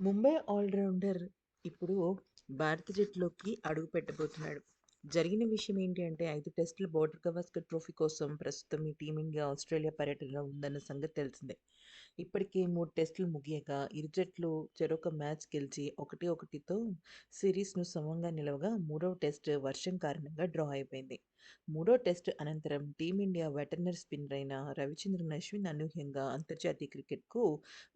Mumbai allrounder ఇప్పుడు భారత జట్టులోకి అడుగు పెట్టబోతున్నాడు. జరిగిన విషయం ఏంటి అంటే ఐదు టెస్టుల బోర్డర్ గవాస్కర్ ట్రోఫీ కోసం ప్రస్తుతం ఈ టీమిండియా ఆస్ట్రేలియా పర్యటనలో ఉందన్న సంగతి తెలిసిందే. ఇప్పటికే మూడు టెస్టులు ముగియగా ఇరు జట్లు చెరొక మ్యాచ్ గెలిచి 1-1తో సిరీస్‌ను సమంగా నిలవగా మూడవ టెస్ట్ వర్షం కారణంగా డ్రా అయిపోయింది. మూడో టెస్ట్ అనంతరం టీమిండియా వెటర్నరీ స్పిన్నర్ అయిన రవిచంద్రన్ అశ్విన్ అనూహ్యంగా అంతర్జాతీయ క్రికెట్‌కు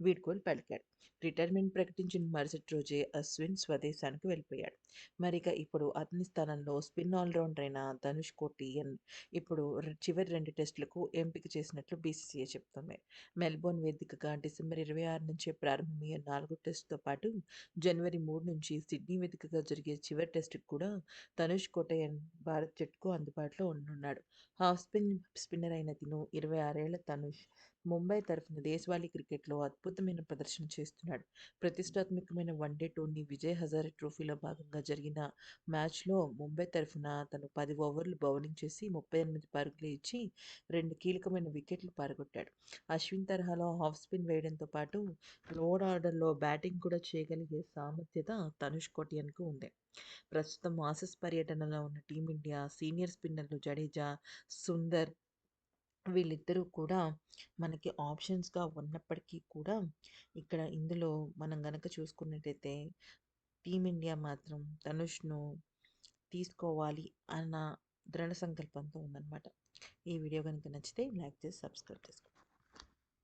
వీడ్కోలు పలికాడు. రిటైర్మెంట్ ప్రకటించిన మరుసటి రోజే అశ్విన్ స్వదేశానికి వెళ్ళిపోయాడు మరిక ఇప్పుడు అతని స్థానంలో స్పిన్ ఆల్రౌండర్ అయిన ధనుష్ కోటియన్ ఇప్పుడు చివరి రెండు టెస్టులకు ఎంపిక చేసినట్లు బీసీసీఐ చెబుతోంది. మెల్బోర్న్ వేదికగా డిసెంబర్ ఇరవై ఆరు నుంచే ప్రారంభమయ్యే నాలుగో టెస్టుతో పాటు జనవరి మూడు నుంచి సిడ్నీ వేదికగా జరిగే చివరి టెస్టుకు కూడా ధనుష్ కోటయన్ భారత్ జట్టుకు అందుబాటులో ఉండనున్నాడు. హాఫ్ స్పిన్ స్పిన్నర్ అయిన తిను ఇరవై ఆరేళ్ళ ధనుష్ ముంబై తరఫున దేశవాళీ క్రికెట్లో అద్భుతమైన ప్రదర్శన చేస్తున్నాడు. ప్రతిష్టాత్మకమైన వన్డే టోర్నీ విజయ్ హజారే ట్రోఫీలో భాగంగా జరిగిన మ్యాచ్లో ముంబై తరఫున తను పది ఓవర్లు బౌలింగ్ చేసి ముప్పై ఎనిమిది పరుగులు ఇచ్చి రెండు కీలకమైన వికెట్లు పారగొట్టాడు అశ్విన్ తరహాలో హాఫ్ స్పిన్ వేయడంతో పాటు లోడ్ ఆర్డర్లో బ్యాటింగ్ కూడా చేయగలిగే సామర్థ్యత తనుష్ కోటియన్కు ఉంది. ప్రస్తుతం ఆసెస్ పర్యటనలో ఉన్న టీమిండియా సీనియర్ స్పిన్నర్లు జడేజా, సుందర్ వీళ్ళిద్దరూ కూడా మనకి ఆప్షన్స్‌గా ఉన్నప్పటికీ కూడా ఇక్కడ ఇందులో మనం గనక చూసుకున్నట్టయితే టీమిండియా మాత్రం ధనుష్‌ను తీసుకోవాలి అన్న దృఢ సంకల్పంతో ఉందన్నమాట. ఈ వీడియో కనుక నచ్చితే లైక్ చేసి సబ్స్క్రైబ్ చేసుకోండి.